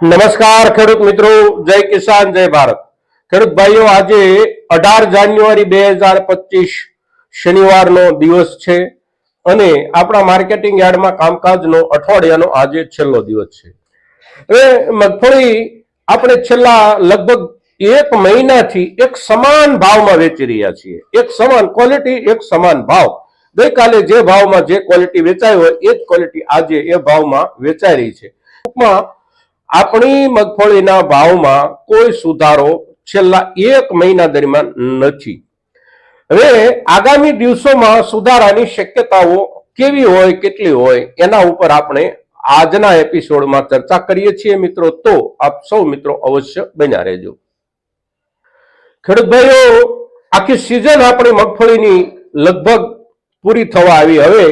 નમસ્કાર, ખેડૂત મિત્રો. જય કિસાન, જય ભારત. ખેડૂત ભાઈઓ, આજે અઢાર જાન્યુઆરી બે હજાર પચીસ શનિવારનો દિવસ છે અને આપણા માર્કેટિંગ યાર્ડમાં કામકાજનો અઠવાડિયાનો આજે છેલ્લો દિવસ છે. હવે મગફળી આપણે છેલ્લા લગભગ એક મહિનાથી એક સમાન ભાવમાં વેચી રહ્યા છીએ. એક સમાન ક્વોલિટી એક સમાન ભાવ. ગઈકાલે જે ભાવમાં જે ક્વોલિટી વેચાઈ હોય, એ જ ક્વોલિટી આજે એ ભાવમાં વેચાઈ રહી છે. ટૂંકમાં આપણી મગફળીના ભાવમાં કોઈ સુધારો છેલ્લા એક મહિના દરમિયાન નથી. હવે આગામી દિવસોમાં સુધારાની શક્યતાઓ કેવી હોય, કેટલી હોય, એના ઉપર આપણે આજના એપિસોડમાં ચર્ચા કરીએ છીએ મિત્રો. તો આપ સૌ મિત્રો અવશ્ય બન્યા રહેજો. ખેડૂત આખી સિઝન આપણી મગફળીની લગભગ પૂરી થવા આવી. હવે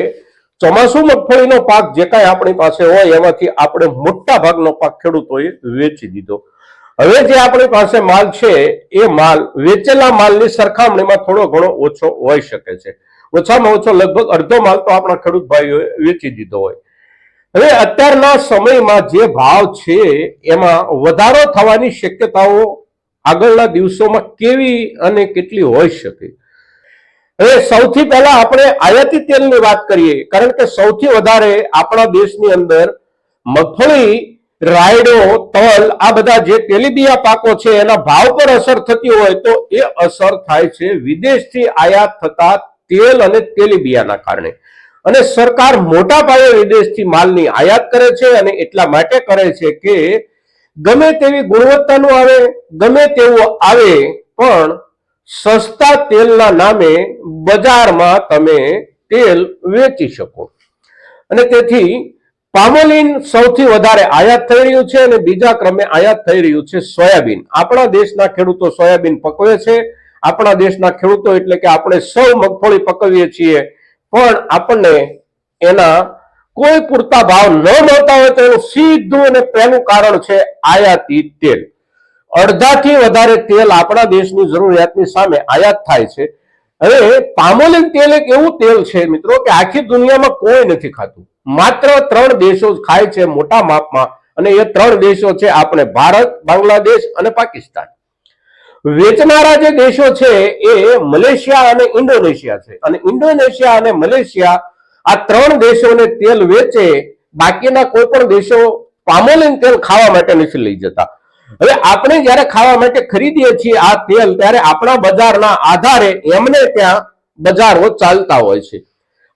ચોમાસુ મગફળીનો પાક જે કાંઈ આપણી પાસે હોય એમાંથી આપણે મોટા ભાગનો પાક ખેડૂતોએ વેચી દીધો. હવે જે આપણી પાસે માલ છે, એ માલ વેચેલા માલની સરખામણીમાં થોડો ઘણો ઓછો હોઈ શકે છે. ઓછામાં ઓછો લગભગ અડધો માલ તો આપણા ખેડૂત ભાઈઓએ વેચી દીધો હોય. હવે અત્યારના સમયમાં જે ભાવ છે, એમાં વધારો થવાની શક્યતાઓ આગળના દિવસોમાં કેવી અને કેટલી હોઈ શકે? હવે સૌથી પહેલા આપણે આયાતી તેલની વાત કરીએ, કારણ કે સૌથી વધારે આપણા દેશની અંદર મગફળી, રાયડો, તલ, આ બધા જે તેલીબિયા પાકો છે, એના ભાવ પર અસર થતી હોય તો એ અસર થાય છે વિદેશથી આયાત થતા તેલ અને તેલીબિયાના કારણે. અને સરકાર મોટા પાયે વિદેશથી માલની આયાત કરે છે અને એટલા માટે કરે છે કે ગમે તેવી ગુણવત્તાનું આવે, ગમે તેવું આવે, પણ સસ્તા તેલના નામે બજારમાં તમે તેલ વેચી શકો. અને તેથી પામોલિન સૌથી વધારે આયાત થઈ રહ્યું છે અને બીજા ક્રમે આયાત થઈ રહ્યું છે સોયાબીન. આપણા દેશના ખેડૂતો સોયાબીન પકવે છે. આપણા દેશના ખેડૂતો એટલે કે આપણે સૌ મગફળી પકવીએ છીએ. પણ આપણને એના કોઈ પૂરતા ભાવ ન મળતા હોય તો એનું સીધું અને પહેલું કારણ છે આયાતી તેલ. અડધાથી વધારે તેલ આપણા દેશની જરૂરિયાતની સામે આયાત થાય છે. હવે પામોલિન તેલ એક એવું તેલ છે મિત્રો કે આખી દુનિયામાં કોઈ નથી ખાતું. માત્ર ત્રણ દેશો જ ખાય છે મોટા માપમાં અને એ ત્રણ દેશો છે આપણે ભારત, બાંગ્લાદેશ અને પાકિસ્તાન. વેચનારા જે દેશો છે એ મલેશિયા અને ઇન્ડોનેશિયા છે. અને ઇન્ડોનેશિયા અને મલેશિયા આ ત્રણ દેશોને તેલ વેચે, બાકીના કોઈ પણ દેશો પામોલિન તેલ ખાવા માટે નથી લઈ જતા. હવે આપણે જયારે ખાવા માટે ખરીદીએ છીએ આ તેલ, ત્યારે આપણા બજારના આધારે એમને ત્યાં બજારો ચાલતા હોય છે.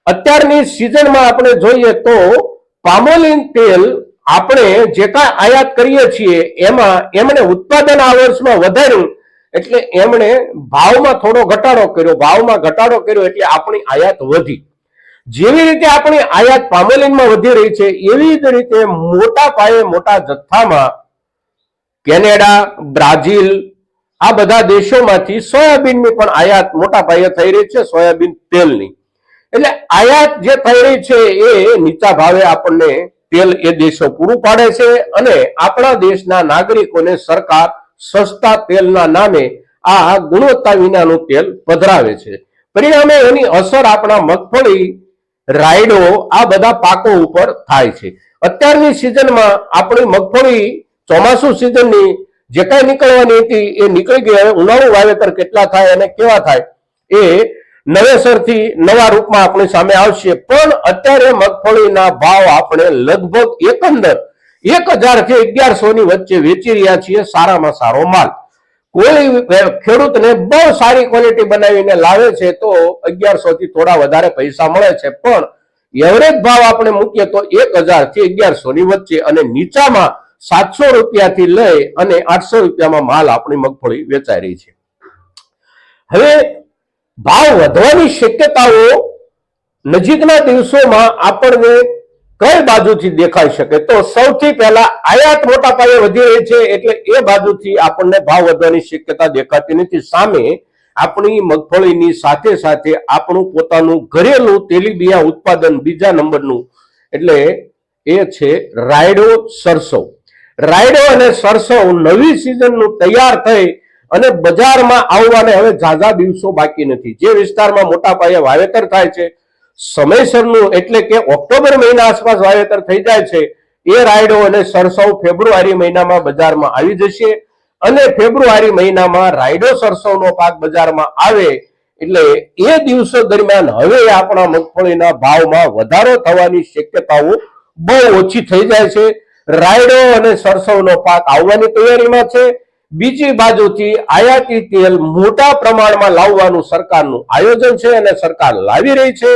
અત્યારની સિઝનમાં આપણે જોઈએ તો પામોલિન તેલ આપણે જે કાંઈ આયાત કરીએ છીએ, એમાં એમણે ઉત્પાદન આ વર્ષમાં વધાર્યું, એટલે એમણે ભાવમાં થોડો ઘટાડો કર્યો. ભાવમાં ઘટાડો કર્યો એટલે આપણી આયાત વધી. જેવી રીતે આપણી આયાત પામોલિનમાં વધી રહી છે, એવી જ રીતે મોટા પાયે, મોટા જથ્થામાં કેનેડા, બ્રાઝિલ, આ બધા દેશોમાંથી સોયાબીનની પણ આયાત મોટા પાયે થઈ રહી છે, સોયાબીન તેલની. એટલે આયાત જે થઈ રહી છે એ નીચા ભાવે આપણને તેલ એ દેશો પૂરું પાડે છે અને આપણા દેશના નાગરિકોને સરકાર સસ્તા તેલના નામે આ ગુણવત્તા વિનાનું તેલ પધરાવે છે. પરિણામે એની અસર આપણા મગફળી, રાયડો, આ બધા પાકો ઉપર થાય છે. અત્યારની સિઝનમાં આપણી મગફળી ચોમાસુ સિઝનની જે કાંઈ નીકળવાની હતી એ નીકળી ગઈ. હવે ઉનાળુ વાવેતર કેટલા થાય અને કેવા થાય એ નવેસરથી નવા રૂપમાં આપણી સામે આવશે. પણ અત્યારે મગફળીના ભાવ આપણે લગભગ એકંદર એક હજારથી અગિયારસો ની વચ્ચે વેચી રહ્યા છીએ. સારામાં સારો માલ. કોઈ ખેડૂતને બહુ સારી ક્વોલિટી બનાવીને લાવે છે તો અગિયારસો થી થોડા વધારે પૈસા મળે છે. પણ એવરેજ ભાવ આપણે મૂકીએ તો એક હજારથી અગિયારસો ની વચ્ચે અને નીચામાં સાતસો રૂપિયાથી લઈ અને આઠસો રૂપિયામાં માલ આપણી મગફળી વેચાઈ રહી છે. હવે ભાવ વધવાની શક્યતાઓ નજીકના દિવસોમાં આપણને કઈ બાજુથી દેખાઈ શકે? તો સૌથી પહેલા આયાત મોટા પાયે વધી રહી છે એટલે એ બાજુથી આપણને ભાવ વધવાની શક્યતા દેખાતી નથી. સામે આપણી મગફળીની સાથે સાથે આપણું પોતાનું ઘરેલું તેલીબિયા ઉત્પાદન બીજા નંબરનું, એટલે એ છે રાયડો સરસો. રાયડો અને સરસો નવી સિઝનનું તૈયાર થઈ અને બજારમાં આવવાને હવે ઝાઝા દિવસો બાકી નથી. જે વિસ્તારમાં મોટા પાયે વાવેતર થાય છે, સમયસરનું એટલે કે ઓક્ટોબર મહિના આસપાસ વાવેતર થઈ જાય છે, એ રાયડો અને સરસવ ફેબ્રુઆરી મહિનામાં બજારમાં આવી જશે અને ફેબ્રુઆરી મહિનામાં રાયડો સરસવનો પાક બજારમાં આવે એટલે એ દિવસો દરમિયાન હવે આપણા મગફળીના ભાવમાં વધારો થવાની શક્યતાઓ બહુ ઓછી થઈ જાય છે. રાયડો અને સરસવનો પાક આવવાની તૈયારીમાં છે. બીજી બાજુથી આયાતી તેલ મોટા પ્રમાણમાં લાવવાનું સરકારનું આયોજન છે અને સરકાર લાવી રહી છે.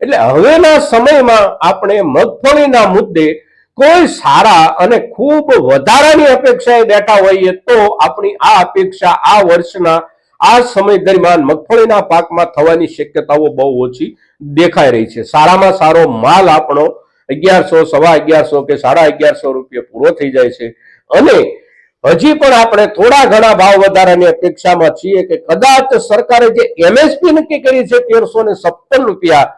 એટલે હવેના સમયમાં આપણે મગફળીના મુદ્દે કોઈ સારા અને ખૂબ વધારાની અપેક્ષાએ બેઠા હોઈએ તો આપણી આ અપેક્ષા આ વર્ષના આ સમય દરમિયાન મગફળીના પાકમાં થવાની શક્યતાઓ બહુ ઓછી દેખાઈ રહી છે. સારામાં સારો માલ આપણો અગિયારસો, સવા અગિયારસો કે સાડા અગિયારસો રૂપિયા પૂરો થઈ જાય છે. અને હજી પણ આપણે થોડા ઘણા ભાવ વધારાની અપેક્ષામાં છીએ કે કદાચ સરકારે જે એમએસપી નક્કી કરી છે તેરસો ને સત્તર રૂપિયા,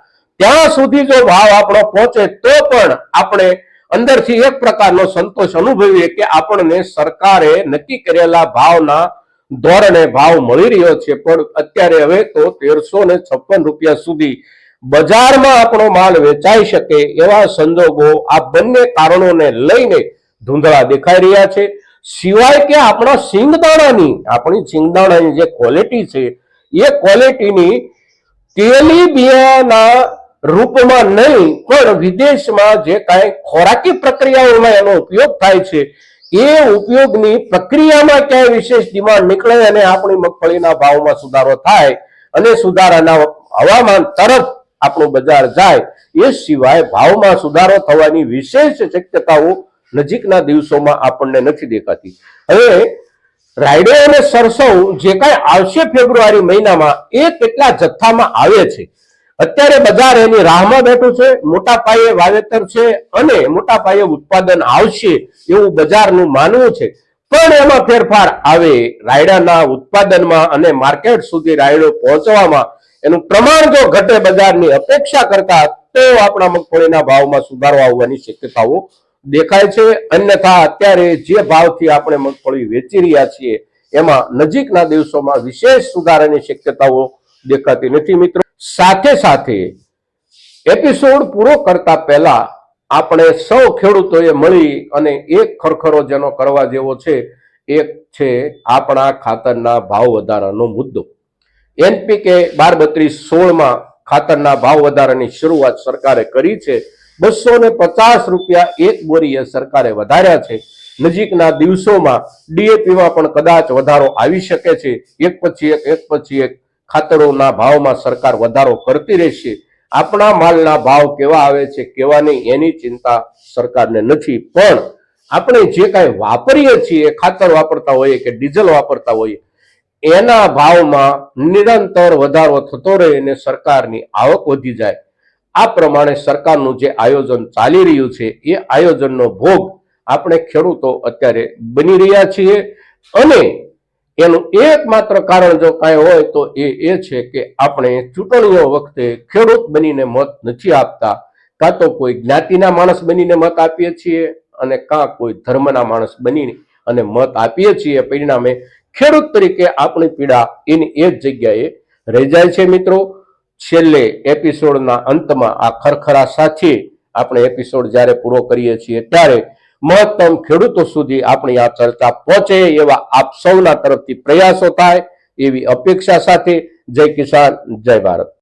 ત્યાં સુધી જો ભાવ આપણો પહોંચે તો પણ આપણે અંદરથી એક પ્રકારનો સંતોષ અનુભવીએ કે આપણને સરકારે નક્કી કરેલા ભાવના ધોરણે ભાવ મળી રહ્યો છે. પણ અત્યારે હવે તો તેરસો ને છપ્પન રૂપિયા સુધી બજારમાં આપણો માલ વેચાઈ શકે એવા સંજોગો આ બંને કારણોને લઈને ધૂંધળા દેખાઈ રહ્યા છે. સિવાય કે આપણા સિંગદાણાની આપણી સિંગદાણાની જે ક્વોલિટી છે, એ ક્વોલિટીની તેલીબિયાના રૂપમાં નહીં, પણ વિદેશમાં જે કાંઈ ખોરાકી પ્રક્રિયાઓમાં એનો ઉપયોગ થાય છે, એ ઉપયોગની પ્રક્રિયામાં ક્યાંય વિશેષ ડિમાન્ડ નીકળે અને આપણી મગફળીના ભાવમાં સુધારો થાય અને સુધારાના હવામાન તરફ આપણું બજાર જાય એ સિવાય ભાવમાં સુધારો થવાની વિશેષ શક્યતાઓ નજીકના દિવસોમાં આપણને નથી દેખાતી. હવે રાયડો અને સરસવ જે કાંઈ આવશે ફેબ્રુઆરી મહિનામાં એ કેટલા જથ્થામાં આવે છે? અત્યારે બજાર એની રાહમાં બેઠું છે, મોટા પાયે વાવેતર છે અને મોટા પાયે ઉત્પાદન આવશે એવું બજારનું માનવું છે. પણ એમાં ફેરફાર આવે રાયડાના ઉત્પાદનમાં અને માર્કેટ સુધી રાયડો પહોંચવામાં એનું પ્રમાણ જો ઘટે બજારની અપેક્ષા કરતા તો આપણા મગફળીના ભાવમાં સુધારો આવવાની શક્યતાઓ દેખાય છે. અન્યથા અત્યારે જે ભાવથી આપણે મગફળી વેચી રહ્યા છીએ, એમાં નજીકના દિવસોમાં વિશેષ સુધારાની શક્યતાઓ દેખાતી નથી મિત્રો. સાથે સાથે એપિસોડ પૂરો કરતા પહેલા આપણે સૌ ખેડૂતોએ મળી અને એક ખરખરો જેનો કરવા જેવો છે, એક છે આપણા ખાતરના ભાવ વધારાનો મુદ્દો. એનપીકે બાર બત્રીસ સોળમાં ખાતરના ભાવ વધારાની શરૂઆત સરકારે કરી છે. બસો ને પચાસ રૂપિયા એક બોરીએ સરકારે વધાર્યા છે. નજીકના દિવસોમાં ડીએપીમાં પણ કદાચ વધારો આવી શકે છે. એક પછી એક એક પછી એક ખાતરોના ભાવમાં સરકાર વધારો કરતી રહેશે. આપણા માલના ભાવ કેવા આવે છે કેવા નહીં એની ચિંતા સરકારને નથી. પણ આપણે જે કાંઈ વાપરીએ છીએ ખાતર વાપરતા હોઈએ કે ડીઝલ વાપરતા હોઈએ એના ભાવમાં નિરંતર વધારો થતો રહે અને સરકારની આવક વધી જાય. આ પ્રમાણે સરકારનું જે આયોજન ચાલી રહ્યું છે, એ આયોજનનો ભોગ આપણે ખેડૂતો અત્યારે બની રહ્યા છીએ. અને એનું એકમાત્ર કારણ જો કાંઈ હોય તો એ એ છે કે આપણે ચૂંટણીઓ વખતે ખેડૂત બનીને મત નથી આપતા. કાં તો કોઈ જ્ઞાતિના માણસ બનીને મત આપીએ છીએ અને કાં કોઈ ધર્મના માણસ બનીને અને મત આપીએ છીએ. પરિણામે ખેડૂત તરીકે આપણી પીડા એની એ જ જગ્યાએ રહી જાય છે મિત્રો. છેલ્લે એપિસોડના અંતમાં આ ખરખરા સાથે આપણે એપિસોડ જ્યારે પૂરો કરીએ છીએ ત્યારે મહત્તમ ખેડૂતો સુધી આપણી આ ચર્ચા પહોંચે એવા આપ સૌના તરફથી પ્રયાસો થાય એવી અપેક્ષા સાથે જય કિસાન, જય ભારત.